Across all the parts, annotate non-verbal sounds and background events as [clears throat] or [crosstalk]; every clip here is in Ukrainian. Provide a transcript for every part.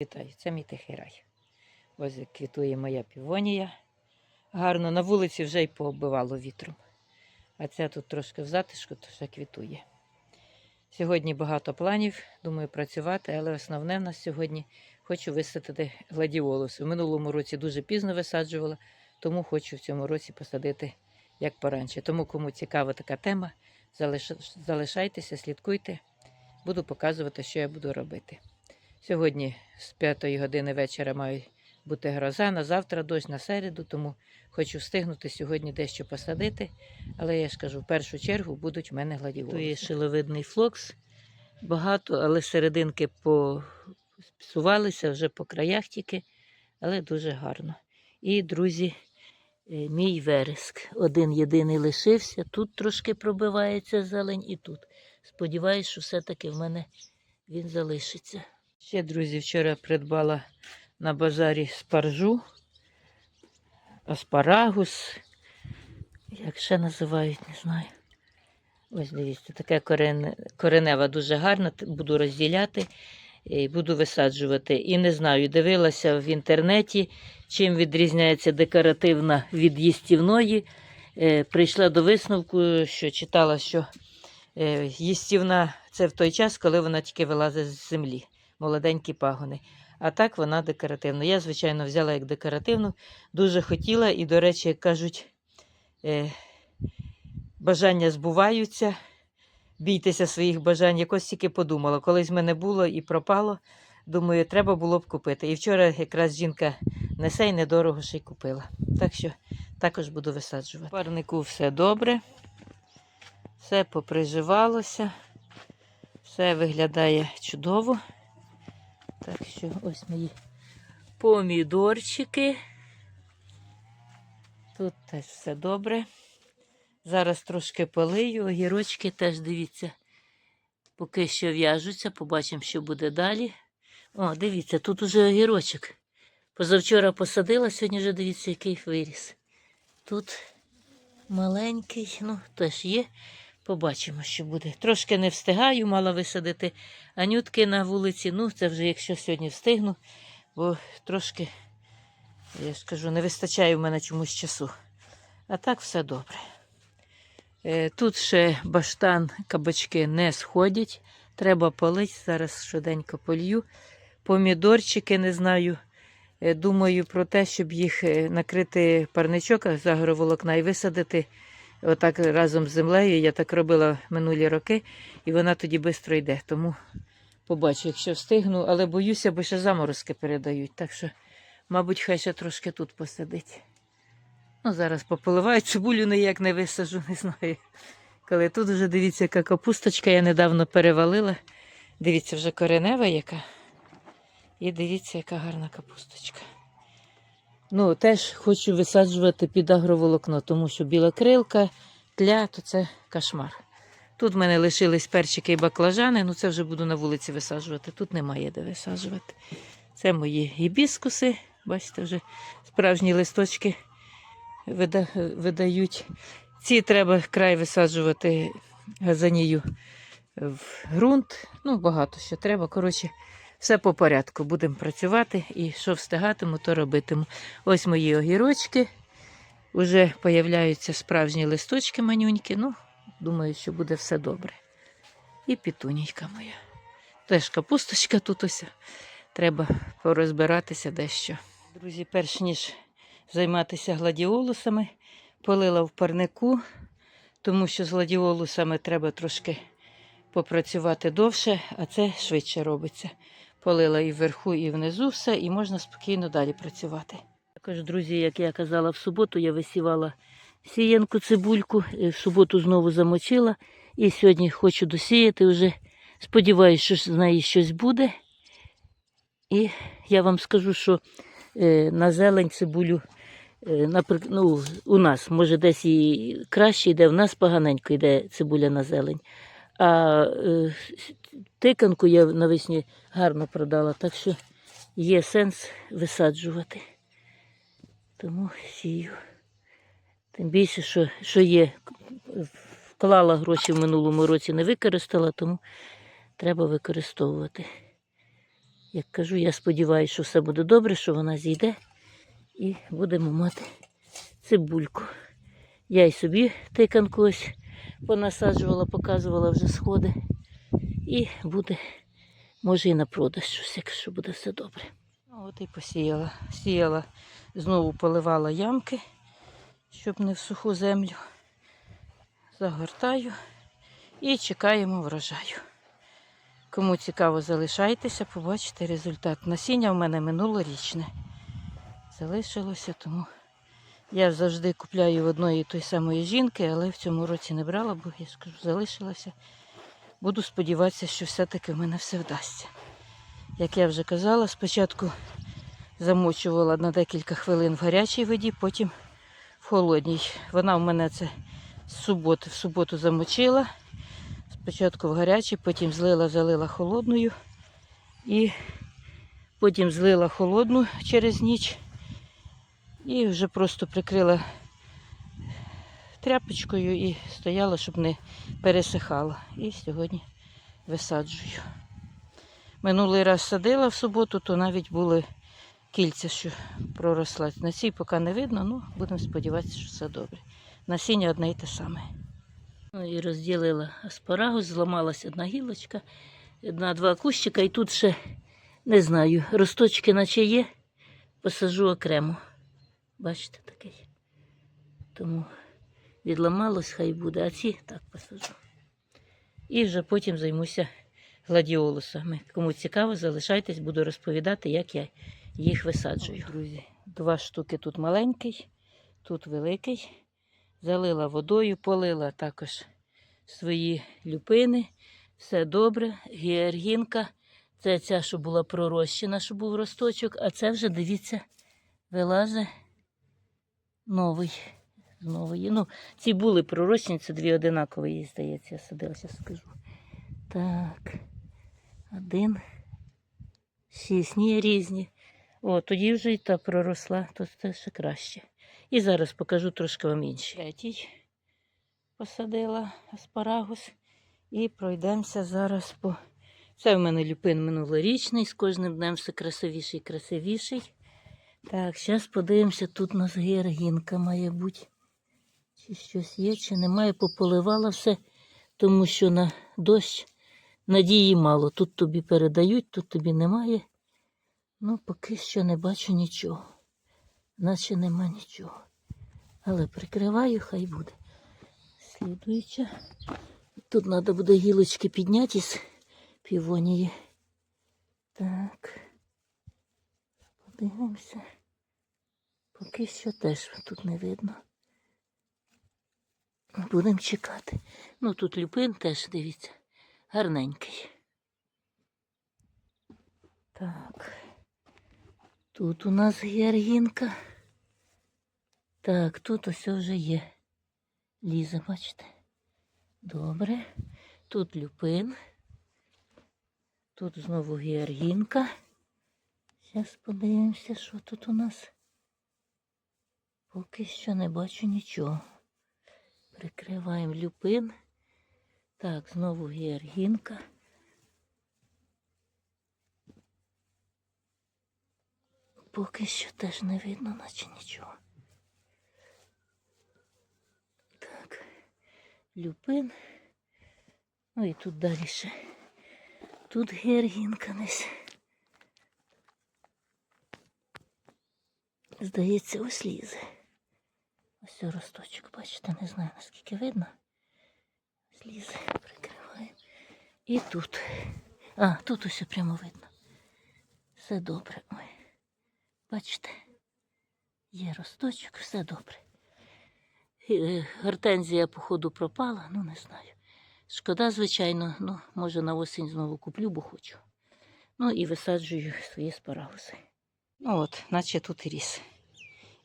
Вітаю, це мій тихий рай. Ось як квітує моя півонія. Гарно на вулиці вже й пооббивало вітром. А ця тут трошки в затишку, то ще квітує. Сьогодні багато планів, думаю, працювати, але основне в нас сьогодні хочу висадити гладіолуси. В минулому році дуже пізно висаджувала, тому хочу в цьому році посадити як поранче. Тому, кому цікава така тема, залишайтеся, слідкуйте, буду показувати, що я буду робити. Сьогодні з 5 години вечора має бути гроза, на завтра дощ на середу, тому хочу встигнути сьогодні дещо посадити. Але я ж кажу, в першу чергу будуть в мене гладіолуси. Тут є шиловидний флокс, багато, але серединки посувалися вже по краях тільки, але дуже гарно. І, друзі, е, мій вереск. Один єдиний лишився. Тут трошки пробивається зелень і тут. Сподіваюсь, що все-таки в мене він залишиться. Ще, друзі, вчора придбала на базарі спаржу, аспарагус. Як ще називають, не знаю. Ось дивіться, така корен... коренева дуже гарна, буду розділяти і буду висаджувати. І не знаю, дивилася в інтернеті, чим відрізняється декоративна від їстівної. Е, прийшла до висновку, що читала, що е, їстівна це в той час, коли вона тільки вилазить з землі, молоденькі пагони. А так вона декоративна. Я, звичайно, взяла як декоративну, дуже хотіла, і, до речі, як кажуть, е, бажання збуваються. Бійтеся своїх бажань. Якось тільки подумала. Колись в мене було і пропало. Думаю, треба було б купити. І вчора якраз жінка несе і недорого ще й купила. Так що також буду висаджувати. В парнику все добре, все поприживалося, все виглядає чудово. Так що ось мої помідорчики. Тут теж все добре. Зараз трошки полию, огірочки теж дивіться, поки що в'яжуться, побачимо, що буде далі. О, дивіться, тут уже огірочок. Позавчора посадила, сьогодні вже дивіться, який виріс. Тут маленький, ну, теж є. Побачимо, що буде. Трошки не встигаю, мала висадити анютки на вулиці. Ну, це вже якщо сьогодні встигну, бо трошки, я ж кажу, не вистачає в мене чомусь часу. А так все добре. Е, Тут ще баштан, кабачки не сходять. Треба полити. Зараз швиденько полью. Помідорчики, не знаю. Е, Думаю про те, щоб їх е, накрити парничок з агроволокна і висадити отак разом з землею. Я так робила минулі роки, і вона тоді швидко йде. Тому побачу, якщо встигну, але боюся, бо ще заморозки передають. Так що, мабуть, хай ще трошки тут посадить. Ну, зараз пополиваю, цибулю ніяк не висажу, не знаю. Коли тут вже дивіться, яка капусточка, я недавно перевалила. Дивіться, вже коренева яка. І дивіться, яка гарна капусточка. Ну, теж хочу висаджувати під агроволокно, тому що біла крилка, тля, то це кошмар. Тут в мене лишились перчики і баклажани, ну це вже буду на вулиці висаджувати. Тут немає де висаджувати. Це мої гібіскуси. Бачите, вже справжні листочки вида, видають. Ці треба край висаджувати газанію в ґрунт. Ну, багато що треба. Коротше, все по порядку. Будемо працювати і що встигатиму, то робитиму. Ось мої огірочки. Уже появляються справжні листочки манюньки. Ну, думаю, що буде все добре. І пітунійка моя. Теж капусточка тут ось. Треба порозбиратися дещо. Друзі, перш ніж займатися гладіолусами, полила в парнику, тому що з гладіолусами треба трошки попрацювати довше, а це швидше робиться. Полила і вверху, і внизу все, і можна спокійно далі працювати. Також, друзі, як я казала, в суботу я висівала сіянку цибульку, е, в суботу знову замочила. І сьогодні хочу досіяти вже. Сподіваюся, що з неї щось буде. І я вам скажу, що е, на зелень цибулю, е, ну, у нас, може, десь і краще йде, в нас поганенько йде цибуля на зелень. А е, тиканку я навесні гарно продала, так що є сенс висаджувати. Тому сію. Тим більше, що, що є, вклала гроші в минулому році, не використала, тому треба використовувати. Як кажу, я сподіваюся, що все буде добре, що вона зійде і будемо мати цибульку. Я й собі тиканку ось понасаджувала, показувала вже сходи. І буде, може, і на продаж щось, якщо буде все добре. Ну, от і посіяла. Сіяла, знову поливала ямки, щоб не в суху землю. Загортаю і чекаємо врожаю. Кому цікаво, залишайтеся, побачите результат. Насіння в мене минулорічне. Залишилося, тому я завжди купляю в одної той самої жінки, але в цьому році не брала, бо я ж кажу, залишилася. Буду сподіватися, що все-таки в мене все вдасться. Як я вже казала, спочатку замочувала на декілька хвилин в гарячій воді, потім в холодній. Вона в мене це з суботи, в суботу замочила. Спочатку в гарячій, потім злила, залила холодною і потім злила холодну через ніч і вже просто прикрила тряпочкою і стояла, щоб не пересихала. І сьогодні висаджую. Минулий раз садила в суботу, то навіть були кільця, що проросла. На цій поки не видно, ну будемо сподіватися, що все добре. Насіння одне й те саме. Ну і розділила аспарагус, зламалася одна гілочка, одна-два кущика, і тут ще не знаю, росточки наче є, посажу окремо. Бачите такий. Тому відламалось, хай буде, а ці так посажу. І вже потім займуся гладіолусами. Кому цікаво, залишайтесь, буду розповідати, як я їх висаджую. Друзі, два штуки тут маленький, тут великий. Залила водою, полила також свої люпини. Все добре. Георгінка. Це ця, що була пророщена, що був росточок, а це вже, дивіться, вилазить новий. з Нової. Ну, ці були пророщені, це дві одинакові, їй здається, я садила, зараз скажу. Так. Один. Шість. Ні, різні. О, тоді вже і та проросла, то це ще краще. І зараз покажу трошки вам інші. Третій посадила аспарагус. І пройдемося зараз по. Це в мене люпин минулорічний, з кожним днем все красивіший і красивіший. Так, зараз подивимося, тут у нас георгінка має бути. Чи щось є, чи немає. Пополивала все, тому що на дощ надії мало. Тут тобі передають, тут тобі немає. Ну, поки що не бачу нічого. Наче нема нічого. Але прикриваю, хай буде. Слідуюча. Тут треба буде гілочки підняти з півонії. Так. Подивимося. Поки що теж тут не видно. Будемо чекати. Ну тут люпин теж, дивіться, гарненький. Так. Тут у нас георгінка. Так, тут ось вже є. Ліза, бачите? Добре. Тут люпин. Тут знову георгінка. Зараз подивимося, що тут у нас. Поки що не бачу нічого. Прикриваємо люпин. Так, знову георгінка. Поки що теж не видно, наче нічого. Так, люпин. Ну і тут далі ще. Тут георгінка десь. Здається, ось лізе. Ось росточок, бачите, не знаю наскільки видно. Ось лізе, прикриваємо. І тут. А, тут ось прямо видно. Все добре. Ой. Бачите, є росточок, все добре. Е, Гортензія, походу, пропала, ну не знаю. Шкода, звичайно, ну, може на осінь знову куплю, бо хочу. Ну і висаджую свої спарагуси. Ну от, наче тут і ріс.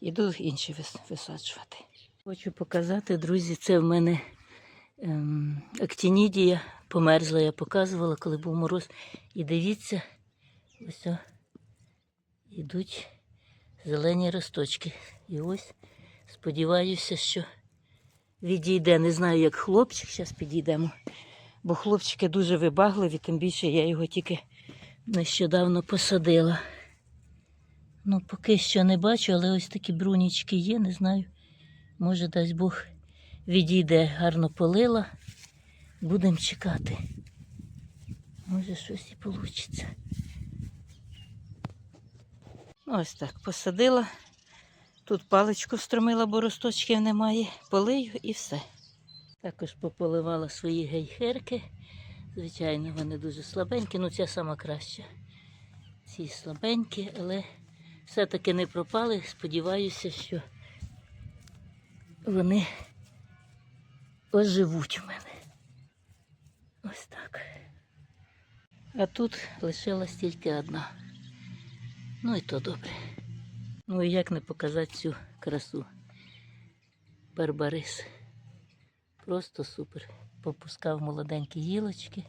Іду інші висаджувати. Хочу показати, друзі, це в мене ем, актінідія померзла, я показувала, коли був мороз. І дивіться, ось о, ідуть зелені росточки. І ось сподіваюся, що відійде. Не знаю, як хлопчик, зараз підійдемо. Бо хлопчики дуже вибагливі, тим більше я його тільки нещодавно посадила. Ну, поки що не бачу, але ось такі брунічки є, не знаю. Може, дасть Бог відійде, гарно полила. Будемо чекати. Може, щось і вийде. Ось так посадила. Тут паличку встромила, бо росточків немає. Полию і все. Також пополивала свої гейхерки. Звичайно, вони дуже слабенькі, ну ця сама краща. Ці слабенькі, але все-таки не пропали. Сподіваюся, що вони оживуть у мене. Ось так. А тут лишилась тільки одна. Ну і то добре. Ну і як не показати цю красу. Барбарис. Просто супер. Попускав молоденькі гілочки.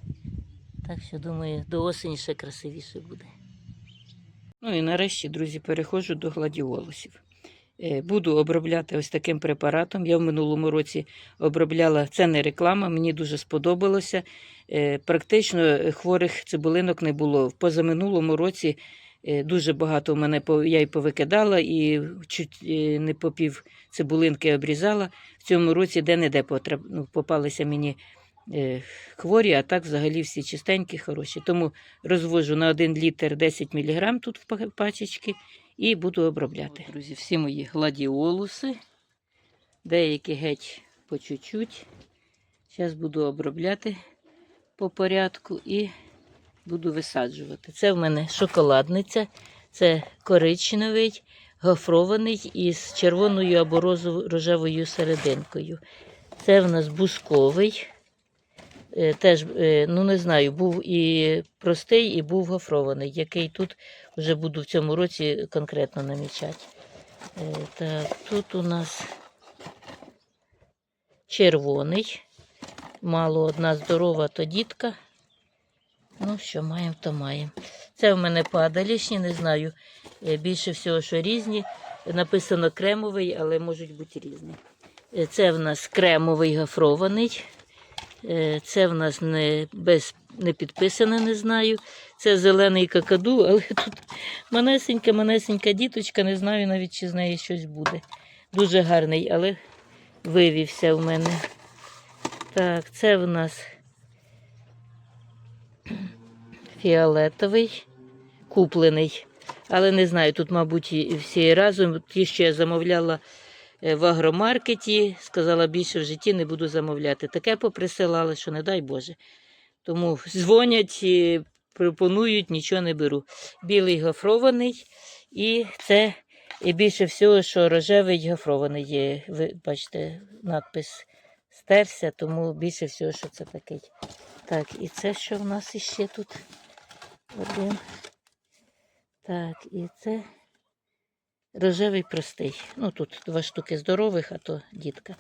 Так що, думаю, до осені ще красивіше буде. Ну і нарешті, друзі, переходжу до гладіолусів. Е, Буду обробляти ось таким препаратом. Я в минулому році обробляла, це не реклама, мені дуже сподобалося. Е, Практично е, хворих цибулинок не було. В позаминулому році дуже багато мене я й повикидала, і чуть не по пів цибулинки обрізала. В цьому році де-не-де ну, попалися мені хворі, а так взагалі всі чистенькі, хороші. Тому розвожу на 1 літр 10 мг тут в пачечки і буду обробляти. Друзі, всі мої гладіолуси, деякі геть по чуть-чуть. Зараз буду обробляти по порядку і буду висаджувати. Це в мене шоколадниця, це коричневий, гофрований із червоною або рожевою серединкою. Це в нас бусковий. Е, Теж, е, ну не знаю, був і простий, і був гофрований, який тут вже буду в цьому році конкретно намічати. Е, Так, тут у нас червоний. Мало одна здорова, то дітка. Ну, що маємо, то маємо. Це в мене падалішні, не знаю. Більше всього, що різні. Написано кремовий, але можуть бути різні. Це в нас кремовий гофрований. Е, Це в нас не, без, не підписане, не знаю. Це зелений какаду, але [laughs] тут манесенька, манесенька діточка, не знаю навіть, чи з неї щось буде. Дуже гарний, але вивівся в мене. Так, це в нас [clears throat] фіолетовий, куплений. Але не знаю, тут, мабуть, всі разом. Ті, що я замовляла в агромаркеті, сказала, більше в житті не буду замовляти. Таке поприсилали, що не дай Боже. Тому дзвонять, пропонують, нічого не беру. Білий гофрований, і це і більше всього, що рожевий гофрований є. Ви бачите, надпис стерся, тому більше всього, що це такий. Так, і це що в нас іще тут? Один. Так, і це рожевий простий. Ну, тут два штуки здорових, а то дітка.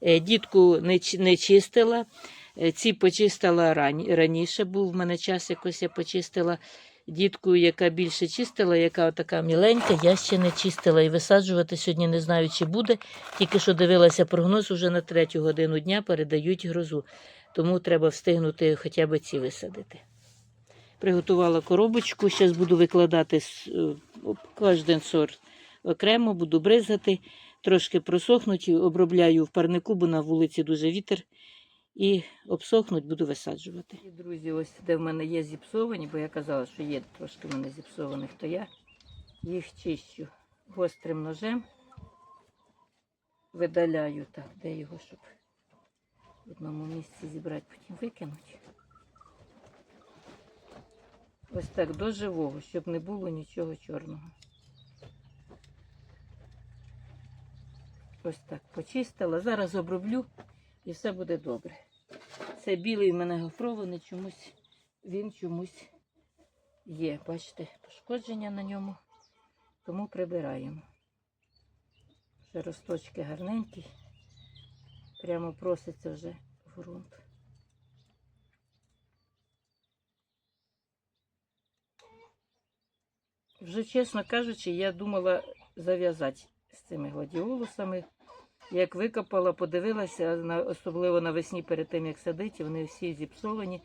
Е, Дітку не, чистила. Е, Ці почистила рані, раніше, був в мене час, якось я почистила. Дітку, яка більше чистила, яка така міленька, я ще не чистила і висаджувати сьогодні не знаю, чи буде. Тільки що дивилася прогноз, уже на третю годину дня передають грозу. Тому треба встигнути хоча б ці висадити. Приготувала коробочку, зараз буду викладати е, кожен сорт окремо, буду бризати, трошки просохнуть, обробляю в парнику, бо на вулиці дуже вітер. І обсохнуть, буду висаджувати. І, друзі, ось де в мене є зіпсовані, бо я казала, що є трошки в мене зіпсованих, то я їх чищу гострим ножем, видаляю так, де його, щоб в одному місці зібрати, потім викинути. Ось так до живого, щоб не було нічого чорного. Ось так почистила. Зараз оброблю і все буде добре. Це білий в мене гофрований, чомусь він чомусь є. Бачите, пошкодження на ньому, тому прибираємо. Вже росточки гарненькі, прямо проситься вже в ґрунт. Вже, чесно кажучи, я думала зав'язати з цими гладіолусами. Як викопала, подивилася, особливо навесні перед тим, як садити, вони всі зіпсовані.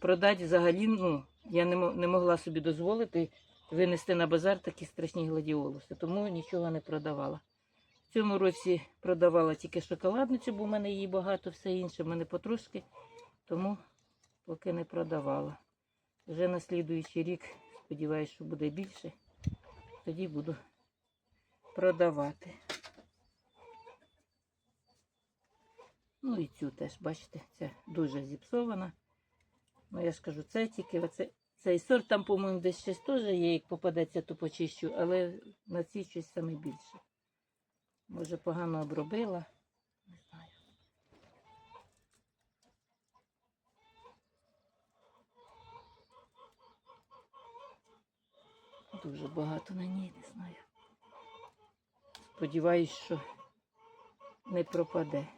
Продати взагалі, ну, Я не, могла собі дозволити винести на базар такі страшні гладіолуси, тому нічого не продавала. В цьому році продавала тільки шоколадницю, бо в мене її багато, все інше в мене потрошки, тому поки не продавала. Вже на слідуючий рік сподіваюся, що буде більше. Тоді буду продавати. Ну і цю теж, бачите, це дуже зіпсована. Ну, я ж кажу, це тільки оце, цей сорт, там, по-моєму, десь щось теж є, як попадеться, то почищу, але на цій щось саме більше. Може, погано обробила. Не знаю. Дуже багато на ній, не знаю. Сподіваюсь, що не пропаде.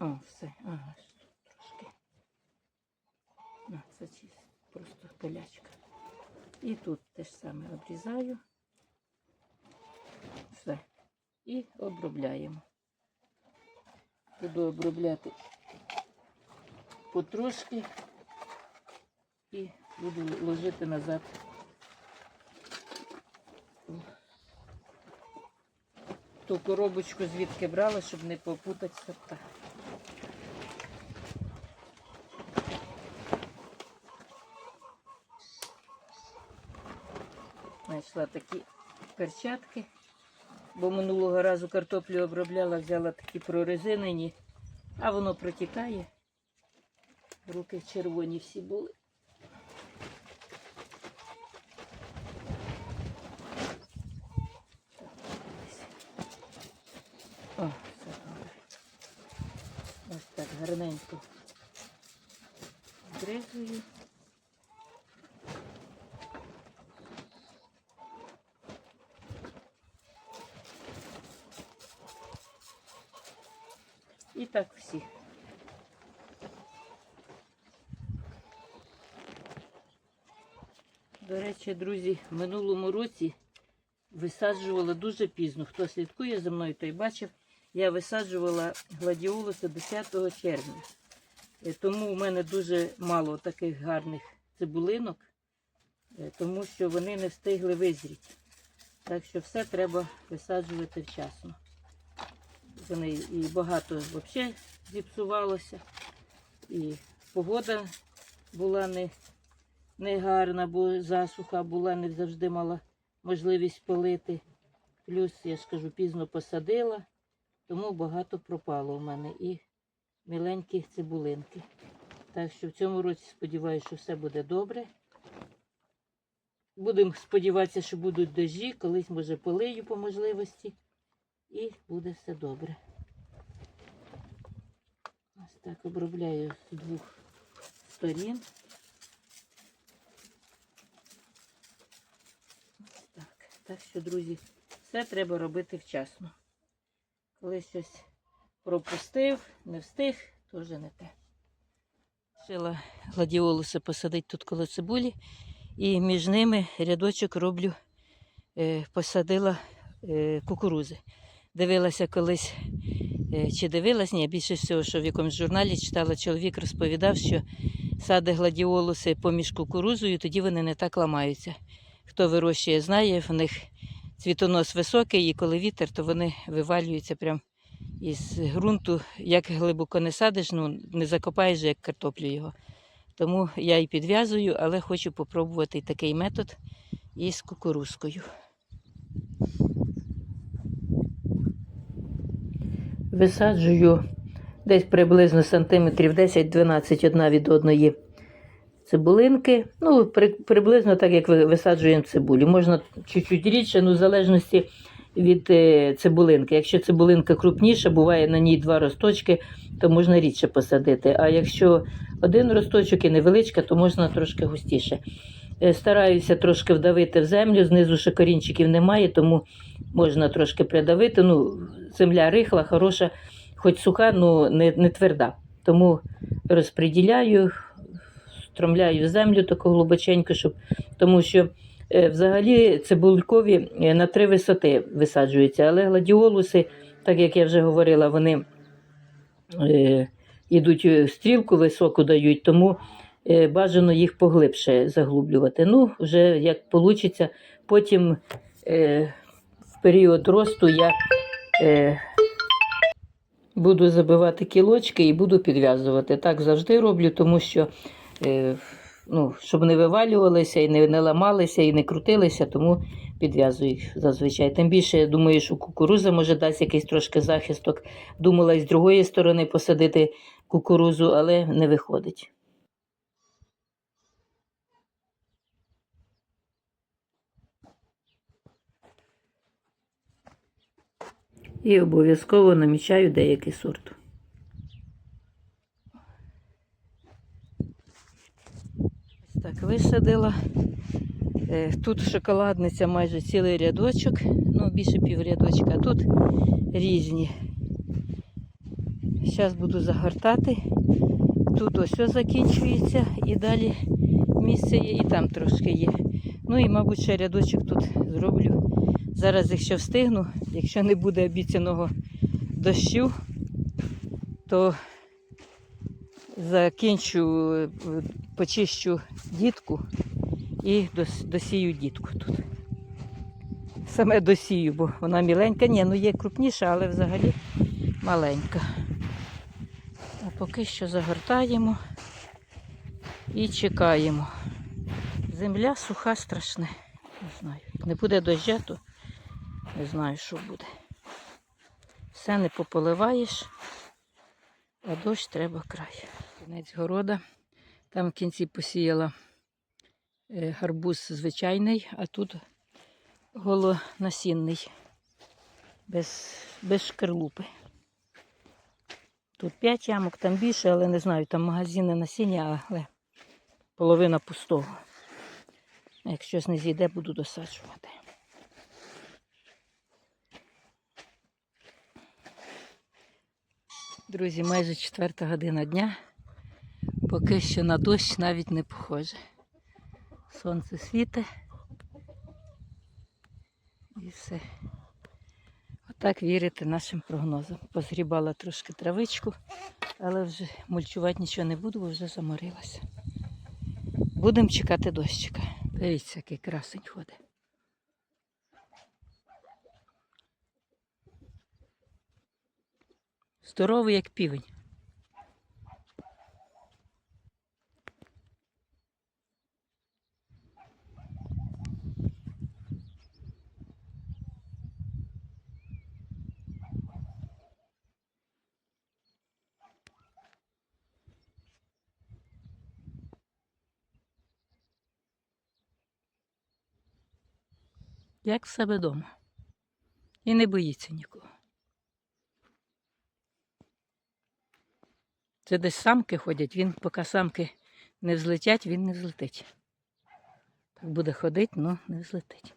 О, все, ага, трошки. На, це чисто, просто пилячка. І тут те ж саме обрізаю. Все. І обробляємо. Буду обробляти потрошки буду ложити назад. Ту коробочку звідки брала, щоб не попутати сорта. Знайшла такі перчатки, бо минулого разу картоплю обробляла, взяла такі прорезинені, а воно протікає. Руки червоні всі були. Так, ось. О, все добре. Ось так гарненько зрізую. І так всі. До речі, друзі, в минулому році висаджувала дуже пізно. Хто слідкує за мною, той бачив, я висаджувала гладіолуси 10 червня. Е, Тому в мене дуже мало таких гарних цибулинок, е, тому що вони не встигли визріти. Так що все треба висаджувати вчасно. Вони і багато взагалі зіпсувалося, і погода була не, не гарна, бо засуха була, не завжди мала можливість полити. Плюс, я ж кажу, пізно посадила, тому багато пропало в мене і міленькі цибулинки. Так що в цьому році сподіваюся, що все буде добре. Будемо сподіватися, що будуть дожі, колись, може, полию по можливості. І буде все добре. Ось так обробляю з двох сторін. Так. Так що, друзі, все треба робити вчасно. Коли щось пропустив, не встиг, вже не те. Шила гладіолуси посадити тут коло цибулі. І між ними рядочок роблю, е, посадила е, кукурузи. Дивилася колись, е, чи дивилась, ні, більше всього, що в якомусь журналі читала, чоловік розповідав, що сади гладіолуси поміж кукурузою, тоді вони не так ламаються. Хто вирощує, знає, в них цвітонос високий, і коли вітер, то вони вивалюються прямо із ґрунту. Як глибоко не садиш, ну не закопаєш, як картоплю його. Тому я і підв'язую, але хочу попробувати такий метод із кукурузкою. Висаджую десь приблизно сантиметрів 10-12 одна від одної цибулинки. Ну, при, приблизно так, як ви- висаджуємо цибулю. Можна чуть-чуть рідше, ну, в залежності від е, цибулинки. Якщо цибулинка крупніша, буває на ній два росточки, то можна рідше посадити. А якщо один росточок і невеличка, то можна трошки густіше. Е, Стараюся трошки вдавити в землю, знизу ще корінчиків немає, тому можна трошки придавити. Ну, земля рихла, хороша, хоч суха, ну не, не тверда. Тому розподіляю, стромляю в землю таку глибоченько, щоб, тому що взагалі цибулькові е, на три висоти висаджуються, але гладіолуси, так як я вже говорила, вони е, ідуть е, стрілку високу дають, тому е, бажано їх поглибше заглублювати. Ну, вже як вийде, потім е, в період росту я е, буду забивати кілочки і буду підв'язувати. Так завжди роблю, тому що. Ну, щоб не вивалювалися і не, не ламалися, і не крутилися, тому підв'язую їх зазвичай. Тим більше, я думаю, що кукуруза може дасть якийсь трошки захисток. Думала і з другої сторони посадити кукурузу, але не виходить. І обов'язково намічаю деякий сорт. Ось так висадила. Е, Тут шоколадниця майже цілий рядочок, ну більше піврядочка, а тут різні. Зараз буду загортати. Тут ось закінчується і далі місце є, і там трошки є. Ну і, мабуть, ще рядочок тут зроблю. Зараз, якщо встигну, якщо не буде обіцяного дощу, то закінчу, е, почищу дітку і досію дітку тут. Саме досію, бо вона міленька. Ні, ну є крупніша, але взагалі маленька. А поки що загортаємо і чекаємо. Земля суха страшне. Не знаю. Як не буде доща, то не знаю, що буде. Все не пополиваєш, а дощ треба край. Кінець города. Там в кінці посіяла е, гарбуз звичайний, а тут голонасінний, без, без шкарлупи. Тут 5 ямок, там більше, але не знаю, там магазини насіння, але половина пустого. Як щось не зійде, буду досаджувати. Друзі, майже четверта година дня. Поки що на дощ навіть не похоже. Сонце світе. І все. Отак вірити нашим прогнозам. Позгрібала трошки травичку, але вже мульчувати нічого не буду, бо вже заморилася. Будемо чекати дощика. Дивіться, який красень ходить. Здоровий, як півень. Як в себе вдома. І не боїться нікого. Це десь самки ходять, він, поки самки не взлетять, він не взлетить. Так буде ходити, але не взлетить.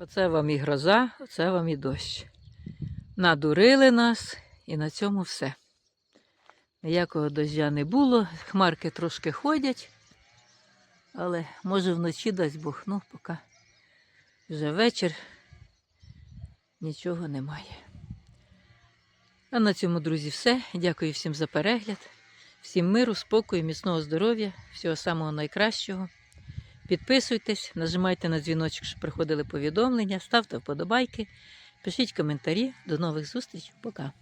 Оце вам і гроза, оце вам і дощ. Надурили нас і на цьому все. Ніякого дождя не було, хмарки трошки ходять, але може вночі дасть Бог, ну поки вже вечір нічого немає. А на цьому, друзі, все. Дякую всім за перегляд, всім миру, спокою, міцного здоров'я, всього самого найкращого. Підписуйтесь, нажимайте на дзвіночок, щоб приходили повідомлення, ставте вподобайки, пишіть коментарі. До нових зустрічей. Пока.